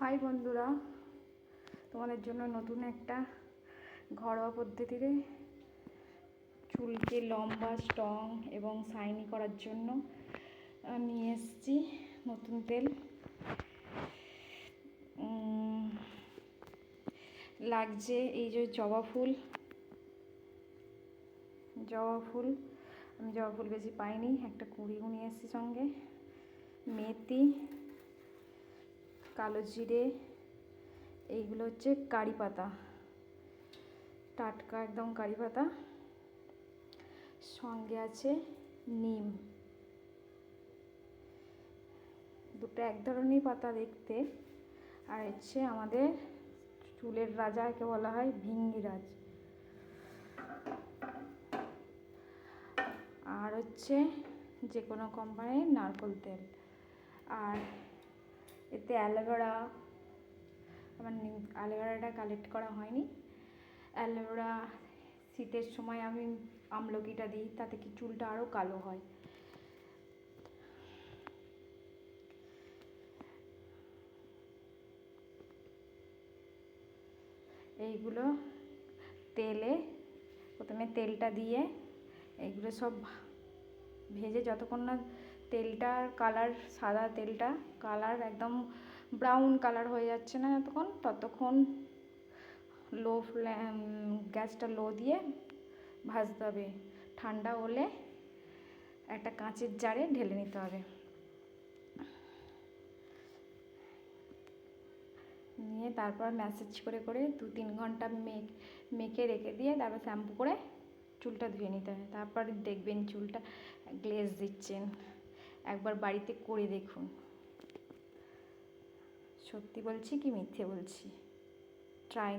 High বন্ধুরা, তোমাদের জন্য নতুন একটা ঘরোয়া পদ্ধতিতে চুলকে লম্বা স্ট্রং এবং শাইনি করার জন্য নিয়ে এসেছি নতুন তেল। লাগছে এই যে জবা ফুল। জবা ফুল, আমি জবা ফুল বেশি পাইনি, একটা কুড়িও নিয়ে এসেছি সঙ্গে। মেথি কালো জিরে, এইগুলো হচ্ছে কারি পাতা। টাটকা একদম কারি পাতা। সঙ্গে আছে নিম। দুটো এক ধরনের পাতা দেখতে। আর হচ্ছে আমাদের চুলের রাজা একে বলা হয় ভিঙ্গিরাজ। আর হচ্ছে যে কোনো কোম্পানির নারকোল তেল। আর এতে অ্যালোভেরা, আমার অ্যালোভেরাটা কালেক্ট করা হয়নি। অ্যালোভেরা শীতের সময় আমি আমলকিটা দিই, তাতে কি চুলটা আরও কালো হয়। এইগুলো তেলে, প্রথমে তেলটা দিয়ে এইগুলো সব ভেজে যতক্ষণ না তেলটার কালার সাদা তেলটা কালার একদম ব্রাউন কালার হয়ে যাচ্ছে না যতক্ষণ, ততক্ষণ লো ফ্লেম গ্যাসটা লো দিয়ে ভাজতে হবে। ঠান্ডা হলে একটা কাঁচের জারে ঢেলে নিতে হবে। নিয়ে তারপর ম্যাসেজ করে করে দু তিন ঘণ্টা মেক, মেখে রেখে দিয়ে তারপর শ্যাম্পু করে চুলটা ধুয়ে নিতে হবে। তারপর দেখবেন চুলটা গ্লেজ দিচ্ছেন। একবার বাড়িতে করে দেখুন। সত্যি বলছি কি মিথ্যে বলছি? ট্রাই